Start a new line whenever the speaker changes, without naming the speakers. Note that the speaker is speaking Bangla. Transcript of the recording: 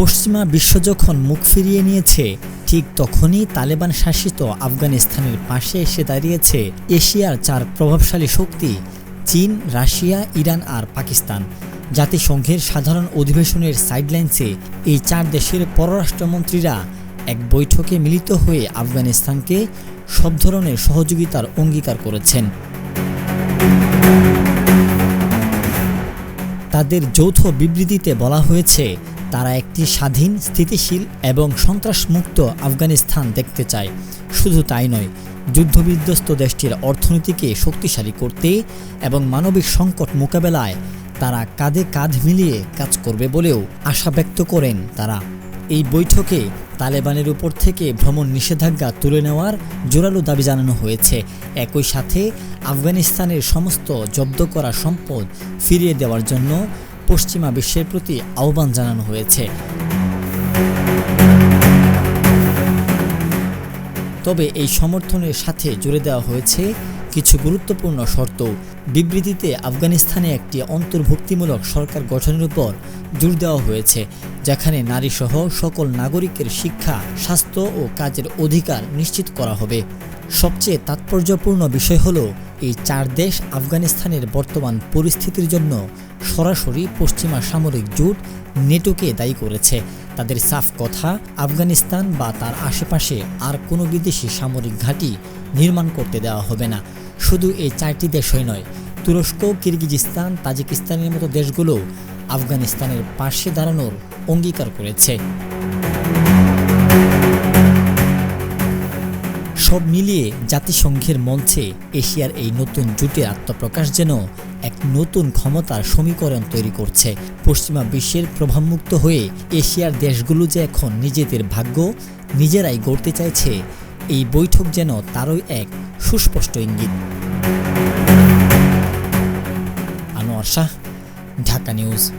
পশ্চিমা বিশ্ব যখন মুখ ফিরিয়ে নিয়েছে, ঠিক তখনই তালেবান শাসিত আফগানিস্তানের পাশে এসে দাঁড়িয়েছে এশিয়ার চার প্রভাবশালী শক্তি, চীন, রাশিয়া, ইরান আর পাকিস্তান। জাতিসংঘের সাধারণ অধিবেশনের সাইডলাইন্সে এই চার দেশের পররাষ্ট্রমন্ত্রীরা এক বৈঠকে মিলিত হয়ে আফগানিস্তানকে সব ধরনের সহযোগিতার অঙ্গীকার করেছেন। তাদের যৌথ বিবৃতিতে বলা হয়েছে তারা একটি স্বাধীন, স্থিতিশীল এবং সন্ত্রাসমুক্ত আফগানিস্তান দেখতে চায়। শুধু তাই নয়, যুদ্ধবিধ্বস্ত দেশটির অর্থনীতিকে শক্তিশালী করতে এবং মানবিক সংকট মোকাবেলায় তারা কাঁধে কাঁধ মিলিয়ে কাজ করবে বলেও আশা ব্যক্ত করেন তারা। এই বৈঠকে তালেবানের উপর থেকে ভ্রমণ নিষেধাজ্ঞা তুলে নেওয়ার জোরালো দাবি জানানো হয়েছে। একই সাথে আফগানিস্তানের সমস্ত জব্দ করা সম্পদ ফিরিয়ে দেওয়ার জন্য পশ্চিমা বিশ্বের প্রতি আহ্বান জানানো হয়েছে। তবে এই সমর্থনের সাথে জুড়ে দেওয়া হয়েছে কিছু গুরুত্বপূর্ণ শর্ত বিবৃতিতে আফগানিস্তানে একটি অন্তর্ভুক্তিমূলক সরকার গঠনের উপর জোর দেওয়া হয়েছে, যেখানে নারীসহ সকল নাগরিকের শিক্ষা, স্বাস্থ্য ও কাজের অধিকার নিশ্চিত করা হবে। সবচেয়ে তাৎপর্যপূর্ণ বিষয় হলো এই চার দেশ আফগানিস্তানের বর্তমান পরিস্থিতির জন্য সরাসরি পশ্চিমা সামরিক জোট নেটোকে দায়ী করেছে। তাদের সাফ কথা, আফগানিস্তান বা তার আশেপাশে আর কোনো বিদেশি সামরিক ঘাঁটি নির্মাণ করতে দেওয়া হবে না। শুধু এই চারটি দেশই নয়, তুরস্ক, কিরগিজিস্তান, তাজিকিস্তানের মতো দেশগুলো আফগানিস্তানের পাশে দাঁড়ানোর অঙ্গীকার করেছে। সব মিলিয়ে জাতিসংঘের মঞ্চে এশিয়ার এই নতুন জোটের আত্মপ্রকাশ যেন এক নতুন ক্ষমতার সমীকরণ তৈরি করছে। পশ্চিমা বিশ্বের প্রভাবমুক্ত হয়ে এশিয়ার দেশগুলো যে এখন নিজেদের ভাগ্য, নিজেরাই গড়তে চাইছে, এই বৈঠক যেন তারই এক সুস্পষ্ট ইঙ্গিত। আনোয়ার শাহ, ঢাকা নিউজ।